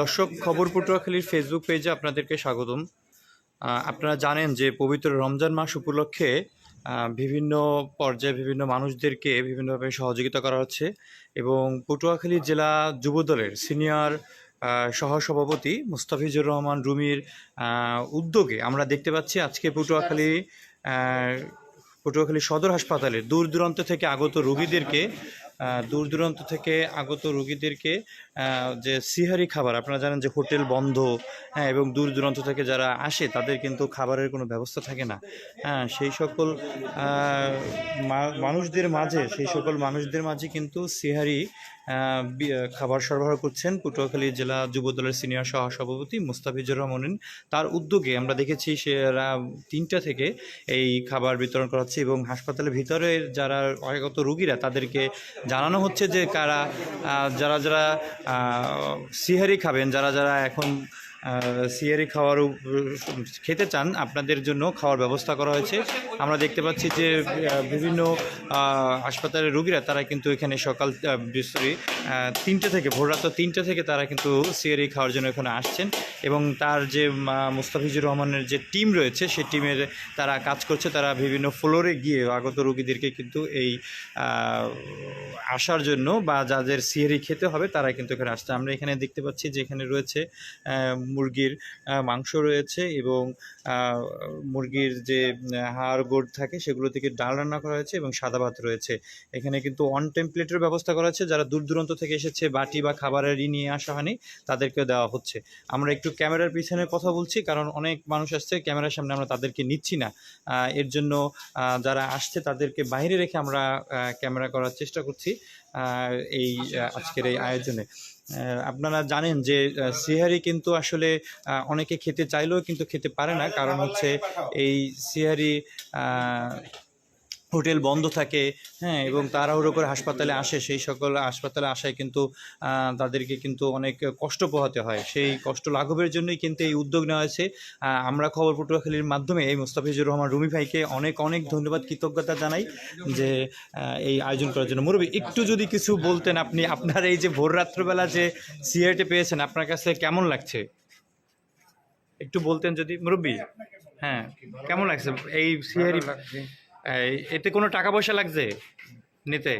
দর্শক, খবর পটুয়াখালীর ফেসবুক পেজে আপনাদেরকে স্বাগতম। আপনারা জানেন যে পবিত্র রমজান মাস উপলক্ষে বিভিন্ন পর্যায়ে বিভিন্ন মানুষদেরকে বিভিন্নভাবে সহযোগিতা করা হচ্ছে এবং পটুয়াখালী জেলা যুবদলের সিনিয়র সহসভাপতি মুস্তাফিজুর রহমান রুমির উদ্যোগে আমরা দেখতে পাচ্ছি আজকে পটুয়াখালী পটুয়াখালী সদর হাসপাতালে দূর দূরান্ত থেকে আগত রোগীদেরকে দূর দূরান্ত থেকে আগত রোগীদেরকে যে সিহারি খাবার, আপনারা জানেন যে হোটেল বন্ধ হ্যাঁ এবং দূর দূরান্ত থেকে যারা আসে, তাদের কিন্তু খাবারের কোনো ব্যবস্থা থাকে না। হ্যাঁ সেই সকল মানুষদের মাঝে, সেই সকল মানুষদের মাঝে কিন্তু সিহারি খাবার সরবরাহ করছেন পটুয়াখালী জেলা যুবদলের সিনিয়র সহসভাপতি মুস্তাফিজুর রহমানিন। তার উদ্যোগে আমরা দেখেছি সে তিনটা থেকে এই খাবার বিতরণ করা হচ্ছে এবং হাসপাতালের ভিতরে যারা আগত রোগীরা, তাদেরকে জানানো হচ্ছে যে কারা যারা যারা সিহারি খাবেন যারা যারা এখন সিহারি খাওয়ার খেতে চান, আপনাদের জন্য খাওয়ার ব্যবস্থা করা হয়েছে। আমরা দেখতে পাচ্ছি যে বিভিন্ন হাসপাতালের রোগীরা, তারা কিন্তু এখানে সকাল সরি তিনটে থেকে, ভোর রাত তিনটে থেকে তারা কিন্তু সিয়ারি খাওয়ার জন্য এখানে আসছেন এবং তার যে মুস্তাফিজুর রহমানের যে টিম রয়েছে, সেই টিমের তারা কাজ করছে। তারা বিভিন্ন ফ্লোরে গিয়ে আগত রুগীদেরকে কিন্তু এই আসার জন্য বা যাদের সিয়ারি খেতে হবে, তারা কিন্তু এখানে আসছে। আমরা এখানে দেখতে পাচ্ছি যে, এখানে রয়েছে মুরগির মাংস রয়েছে এবং মুরগির যে হাড় গোড় থাকে সেগুলো থেকে ডাল রান্না করা হয়েছে এবং সাদা ভাত রয়েছে। এখানে কিন্তু অন টেমপ্লেটের ব্যবস্থা করা হয়েছে যারা দূর দূরান্ত থেকে এসেছে, বাটি বা খাবারের নিয়ে আসা হয়নি তাদেরকে দেওয়া হচ্ছে। আমরা একটু ক্যামেরার পিছনে কথা বলছি, কারণ অনেক মানুষ আসছে, ক্যামেরার সামনে আমরা তাদেরকে নিচ্ছি না। এর জন্য যারা আসছে তাদেরকে বাইরে রেখে আমরা ক্যামেরা করার চেষ্টা করছি এই আজকের এই আয়োজনে। আপনারা জানেন যে সিহারি কিন্তু আসলে অনেকে খেতে চাইলেও কিন্তু খেতে পারে না। কারণ হচ্ছে এই সিহারি হোটেল বন্ধ থাকে হ্যাঁ এবং তাড়াহুড়ো করে হাসপাতালে আসে, সেই সকল হাসপাতালে আসায় কিন্তু তাদেরকে কিন্তু অনেক কষ্ট পোহাতে হয়। সেই কষ্ট লাঘবের জন্যই কিন্তু এই উদ্যোগ নেওয়া হয়েছে। আমরা খবর পটুয়াখালীর মাধ্যমে এই মুস্তাফিজুর রহমান, রুমি ভাইকে অনেক অনেক ধন্যবাদ, কৃতজ্ঞতা জানাই যে এই আয়োজন করার জন্য। মুরব্বী, একটু যদি কিছু বলতেন আপনি, আপনার এই যে ভোর রাত্রবেলা যে সিআরটি পেয়েছেন, আপনার কাছে কেমন লাগছে? একটু বলতেন যদি, মুরব্বী হ্যাঁ কেমন লাগছে? এই সিআরি এতে কোনো টাকা পয়সা লাগছে নিতে?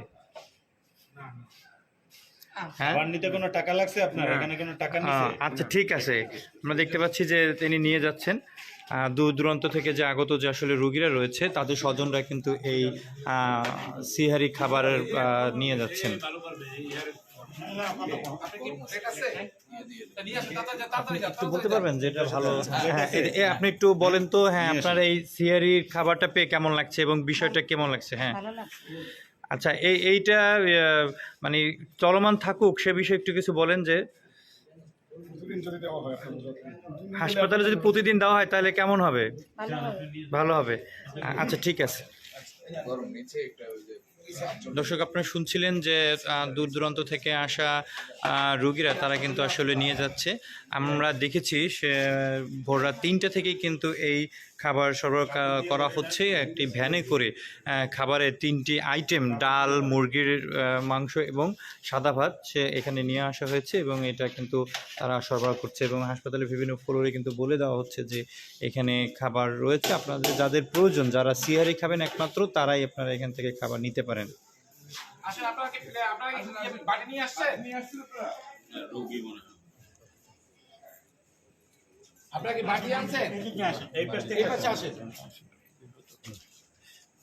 খাবার নিতে কোনো টাকা লাগছে আপনার? এখানে কোনো টাকা আহ, আচ্ছা ঠিক আছে। আমরা দেখতে পাচ্ছি যে তিনি নিয়ে যাচ্ছেন। দূর দূরান্ত থেকে যে আগত যে আসলে রুগীরা রয়েছে তাদের স্বজনরা কিন্তু এই সিহারি খাবারের নিয়ে যাচ্ছেন। একটু বলতে পারবেন যে এটা ভালো? হ্যাঁ আপনি একটু বলেন তো হ্যাঁ আপনার এই সিহারির খাবারটা পেয়ে কেমন লাগছে এবং বিষয়টা কেমন লাগছে? হ্যাঁ। আচ্ছা এই এইটা মানে চলমান থাকুক সে বিষয়ে একটু কিছু বলেন যে হাসপাতালে যদি প্রতিদিন দেওয়া হয় তাহলে কেমন হবে? ভালো হবে। আচ্ছা ঠিক আছে। দর্শক আপনারা শুনছিলেন যে দূর দূরান্ত থেকে আসা রুগীরা তারা কিন্তু আসলে নিয়ে যাচ্ছে। আমরা দেখেছি সে ভোর রাত তিনটা থেকেই কিন্তু এই খাবার সরবরাহ করা হচ্ছে। একটি ভ্যানে করে আহ, খাবারের তিনটি আইটেম ডাল মুরগির মাংস এবং সাদা ভাত সে এখানে নিয়ে আসা হয়েছে এবং এটা কিন্তু তারা সরবরাহ করছে এবং হাসপাতালের বিভিন্ন ফ্লোরে কিন্তু বলে দেওয়া হচ্ছে যে এখানে খাবার রয়েছে। আপনাদের যাদের প্রয়োজন যারা সিয়ারি খাবেন একমাত্র তারাই আপনারা এখান থেকে খাবার নিতে পারেন। আসেন আপনারা কি আপনারা কি বাটি নিয়ে আসছেন? আপনারা কি বাটি আনছেন? এই পাশ থেকে এই পাশে আসেন।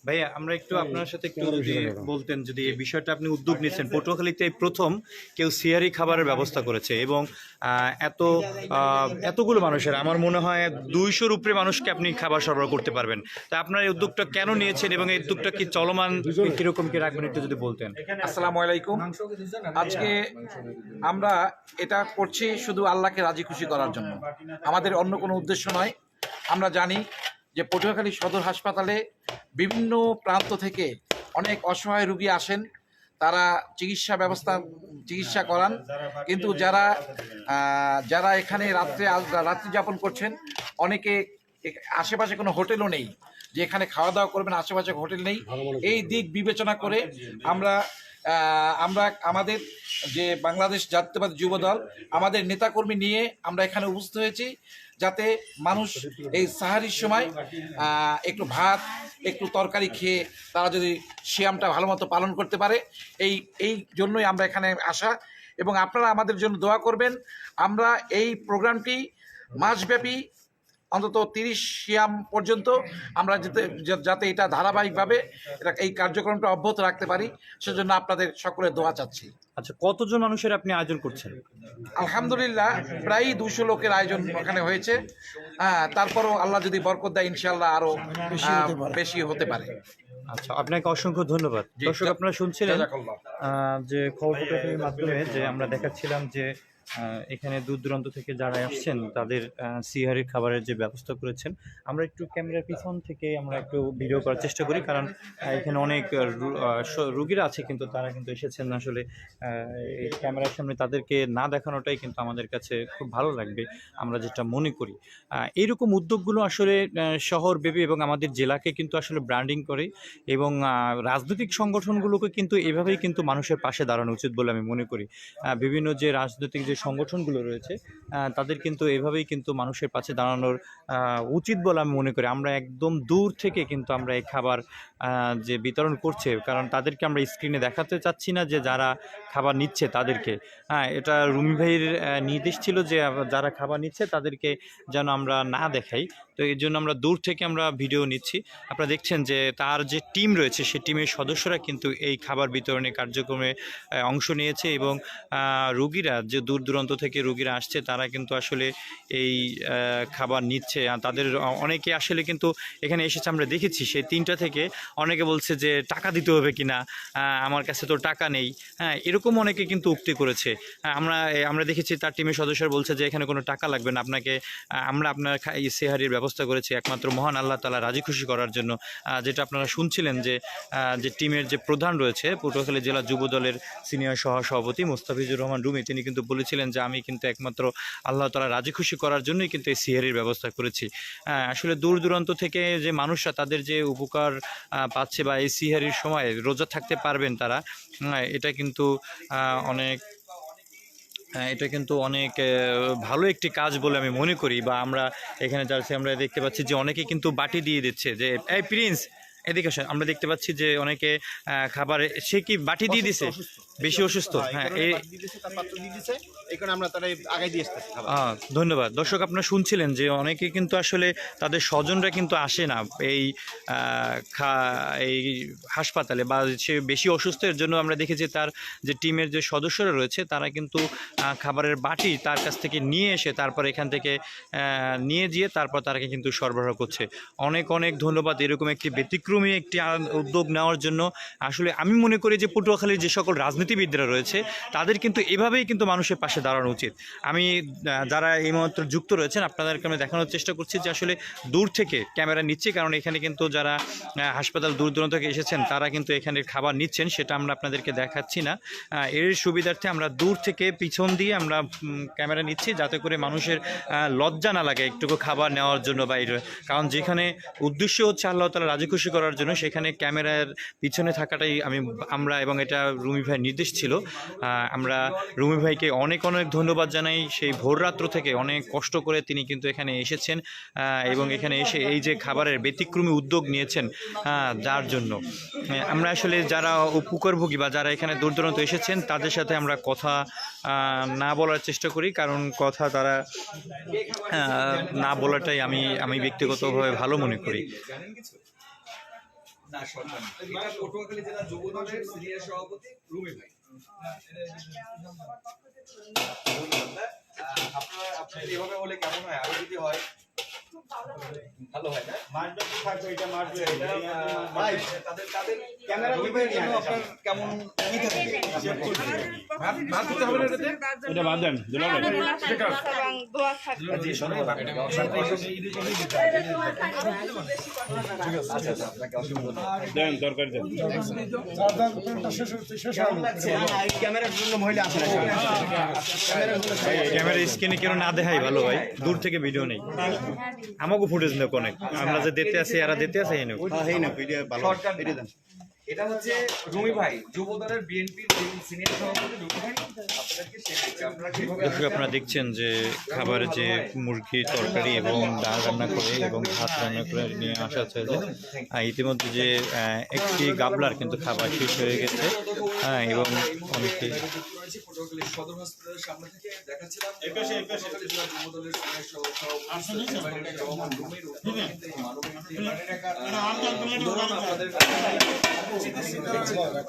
ভাইয়া আমরা একটু আপনার সাথে একটু যদি বলতেন যদি এই বিষয়টা আপনি উদ্যোগ নিচ্ছেন পটুয়াখালীতে প্রথম কেউ সিয়ারি খাবারের ব্যবস্থা করেছে এবং এত আহ, এতগুলো মানুষের আমার মনে হয় দুইশোর উপরে মানুষকে আপনি খাবার সরবরাহ করতে পারবেন। তা আপনার এই উদ্যোগটা কেন নিয়েছেন এবং এই উদ্যোগটা কি চলমান কীরকম কি রাখবেন একটু যদি বলতেন। আসসালামু আলাইকুম। আজকে আমরা এটা করছি শুধু আল্লাহকে রাজি খুশি করার জন্য। আমাদের অন্য কোনো উদ্দেশ্য নয়। আমরা জানি যে পটুয়াখালী সদর হাসপাতালে বিভিন্ন প্রান্ত থেকে অনেক অসহায় রুগী আসেন, তারা চিকিৎসা ব্যবস্থা, চিকিৎসা করান। কিন্তু যারা যারা এখানে রাত্রে রাত্রি যাপন করছেন, অনেকে আশেপাশে কোনো হোটেলও নেই। যে এখানে খাওয়া দাওয়া করবেন, আশেপাশে হোটেল নেই। এই দিক বিবেচনা করে আমরা আমরা আমাদের যে বাংলাদেশ জাতীয়বাদী যুব দল আমাদের নেতাকর্মী নিয়ে আমরা এখানে উপস্থিত হয়েছি যাতে মানুষ এই সাহারির সময় একটু ভাত, একটু তরকারি খেয়ে তারা যদি শিয়ামটা ভালো মতো পালন করতে পারে, এই এই জন্যই আমরা এখানে আসা। এবং আপনারা আমাদের জন্য দোয়া করবেন, আমরা এই প্রোগ্রামটি মাসব্যাপী অন্তত তিরিশ শিয়াম পর্যন্ত আমরা যাতে যাতে এটা ধারাবাহিকভাবে এটা এই কার্যক্রমটা অব্যাহত রাখতে পারি সেজন্য আপনাদের সকলে দোয়া চাচ্ছি। আচ্ছা কতজন মানুষের আপনি আয়োজন করছেন? আলহামদুলিল্লাহ প্রায় দুশো লোকের আয়োজন ওখানে হয়েছে। হ্যাঁ তারপরও আল্লাহ যদি বরকত দেয় ইনশাল্লাহ আরও আহ, বেশি হতে পারে। আচ্ছা আপনাকে অসংখ্য ধন্যবাদ। দর্শক আপনারা শুনছিলেন আহ, যে খবর মাধ্যমে যে আমরা দেখাচ্ছিলাম যে এখানে দূর দূরান্ত থেকে যারা আসছেন, তাদের সিহারি খাবারের যে ব্যবস্থা করেছেন, আমরা একটু ক্যামেরার পিছন থেকে আমরা একটু ভিডিও করার চেষ্টা করি, কারণ এখানে অনেক রুগীরা আছে, কিন্তু তারা কিন্তু এসেছেন আসলে ক্যামেরার সামনে তাদেরকে না দেখানোটাই কিন্তু আমাদের কাছে খুব ভালো লাগবে, আমরা যেটা মনে করি। এইরকম উদ্যোগগুলো আসলে শহর শহরব্যাপী এবং আমাদের জেলাকে কিন্তু আসলে ব্র্যান্ডিং করে এবং রাজনৈতিক সংগঠনগুলোকে কিন্তু এভাবেই কিন্তু মানুষের পাশে দাঁড়ানো উচিত বলে আমি মনে করি। বিভিন্ন যে রাজনৈতিক যে সংগঠনগুলো রয়েছে তাদের কিন্তু এভাবেই কিন্তু মানুষের পাশে দাঁড়ানোর উচিত বলে আমি মনে করি। আমরা একদম দূর থেকে কিন্তু আমরা এই খাবার যে বিতরণ করছে, কারণ তাদেরকে আমরা স্ক্রিনে দেখাতে চাচ্ছি না যে যারা খাবার নিচ্ছে তাদেরকে। হ্যাঁ এটা রুমি ভাইয়ের নির্দেশ ছিল যে যারা খাবার নিচ্ছে তাদেরকে যেন আমরা না দেখাই। তো এর জন্য আমরা দূর থেকে আমরা ভিডিও নিচ্ছি। আপনারা দেখছেন যে তার যে টিম রয়েছে সেই টিমের সদস্যরা কিন্তু এই খাবার বিতরণের কার্যক্রমে অংশ নিয়েছে এবং রুগীরা যে দূর দূরান্ত থেকে রুগীরা আসছে তারা কিন্তু আসলে এই খাবার নিচ্ছে। তাদের অনেকে আসলে কিন্তু এখানে এসেছে, আমরা দেখেছি সেই তিনটা থেকে অনেকে বলছে যে টাকা দিতে হবে কিনা আমার কাছে তো টাকা নেই। হ্যাঁ এরকম অনেকে কিন্তু উক্তি করেছে। আমরা আমরা দেখেছি তার টিমের সদস্যরা বলছে যে এখানে কোনো টাকা লাগবে না। আপনাকে আমরা আপনার সেহারির ব্যবস্থা করেছি একমাত্র মহান আল্লাহ তালা রাজি খুশি করার জন্য। যেটা আপনারা শুনছিলেন যে যে টিমের যে প্রধান রয়েছে, পটুয়াখালী জেলা যুব দলের সিনিয়র সহ সভাপতি মোস্তাফিজুর রহমান রুমি, তিনি কিন্তু বলেছিলেন যে, আমি কিন্তু একমাত্র আল্লাহ তালা রাজি খুশি করার জন্যই কিন্তু এই সিহারির ব্যবস্থা করেছি। আসলে দূর দূরান্ত থেকে যে মানুষরা তাদের যে উপকার পাচ্ছে বা এই সিহারির সময় রোজা থাকতে পারবেন তারা এটা কিন্তু অনেক এটা কিন্তু অনেক ভালো একটি কাজ বলে আমি মনে করি বা আমরা এখানে যাচ্ছি, আমরা দেখতে পাচ্ছি যে অনেকে কিন্তু বাটি দিয়ে দিচ্ছে যে, এই প্রিন্স এদিকে আমরা দেখতে পাচ্ছি যে অনেকে খাবার সে কি বাটি দিয়ে দিছে? বেশি অসুস্থ হ্যাঁ ধন্যবাদ। দর্শক আপনারা শুনছিলেন যে অনেকে কিন্তু আসলে তাদের স্বজনরা কিন্তু আসে না এই এই হাসপাতালে বা সে বেশি অসুস্থের জন্য আমরা দেখেছি তার যে টিমের যে সদস্যরা রয়েছে তারা কিন্তু খাবারের বাটি তার কাছ থেকে নিয়ে এসে তারপর এখান থেকে আহ, নিয়ে গিয়ে তারপর তারাকে কিন্তু সরবরাহ করছে। অনেক অনেক ধন্যবাদ। এরকম একটি ব্যতিক্রমী একটি আ- উদ্যোগ নেওয়ার জন্য আসলে আমি মনে করি যে পটুয়াখালীর যে সকল রাজনীতিবিদরা রয়েছে, তাদের কিন্তু এভাবেই কিন্তু মানুষের পাশে দাঁড়ানো উচিত। আমি যারা এই মাত্র যুক্ত রয়েছেন, আপনাদেরকে আমি দেখানোর চেষ্টা করছি যে আসলে দূর থেকে ক্যামেরা নিচ্ছি, কারণ এখানে কিন্তু যারা হাসপাতাল দূর দূরান্ত থেকে এসেছেন, তারা কিন্তু এখানে খাবার নিচ্ছেন, সেটা আমরা আপনাদেরকে দেখাচ্ছি না। এর সুবিধার্থে আমরা দূর থেকে পিছন দিয়ে আমরা ক্যামেরা নিচ্ছি, যাতে করে মানুষের লজ্জা না লাগে একটুকু খাবার নেওয়ার জন্য বাইরে। কারণ যেখানে উদ্দেশ্য হচ্ছে আল্লাহ তালা রাজি খুশি করার জন্য সেখানে ক্যামেরার পিছনে থাকাটাই আমি, আমরা এবং এটা রুমি ভাইয়ের নির্দেশ ছিল। আমরা রুমি ভাইকে অনেক অনেক ধন্যবাদ জানাই। সেই ভোররাত্র থেকে অনেক কষ্ট করে তিনি কিন্তু এখানে এসেছেন এবং এখানে এসে এই যে খাবারের ব্যতিক্রমী উদ্যোগ নিয়েছেন যার জন্য। আমরা আসলে যারা উপকারভোগী বা যারা এখানে দূর দূরান্ত এসেছেন, তাদের সাথে আমরা কথা না বলার চেষ্টা করি। কারণ কথা তারা না বলাটাই আমি আমি ব্যক্তিগতভাবে ভালো মনে করি। এটা পটুয়াখালী জেলা যুব দলের সিনিয়র সভাপতি রুমি ভাই। আপনারা আপনি এভাবে বলে কেমন হয়? আরও যদি হয় ভালো হয় না? মাছ থাকবে এটা মাছ ব্যবসা, এটা, এটা আহ, ভাই তাদের তাদের ক্যামেরা রুমি জন্য আপনার কেমন কি থাকে ভাত ভাত দিতে হবে এটাতে? এটা বাদ দেন দুলাল ভাই। দোয়া থাকবে। জি সবাই বাকিটা দেন তরকারি দেন। ক্যামেরার জন্য মহিলা আসে ক্যামেরা স্ক্রিনে কেন না দেখাই ভালো ভাই। দূর থেকে ভিডিও নেই। আমাকে ফুটেজ নেই অনেক। আমরা যে দিতে আছি এরা দিতে আছে এই নেই এটা হচ্ছে রুমি ভাই যুব দলের বিএনপির সিনিয়র সভাপতি রুমি ভাই আপনারা দর্শক আপনারা দেখছেন যে খাবার যে মুরগি তরকারি এবং ডাল রান্না করে এবং ভাত রান্না করে নিয়ে আসা হচ্ছে। যে ইতিমধ্যে যে একটি গাবলার কিন্তু খাবার শেষ হয়ে গেছে। হ্যাঁ এবং অনেকে উদাহরণ আপনাদের 行きましょう。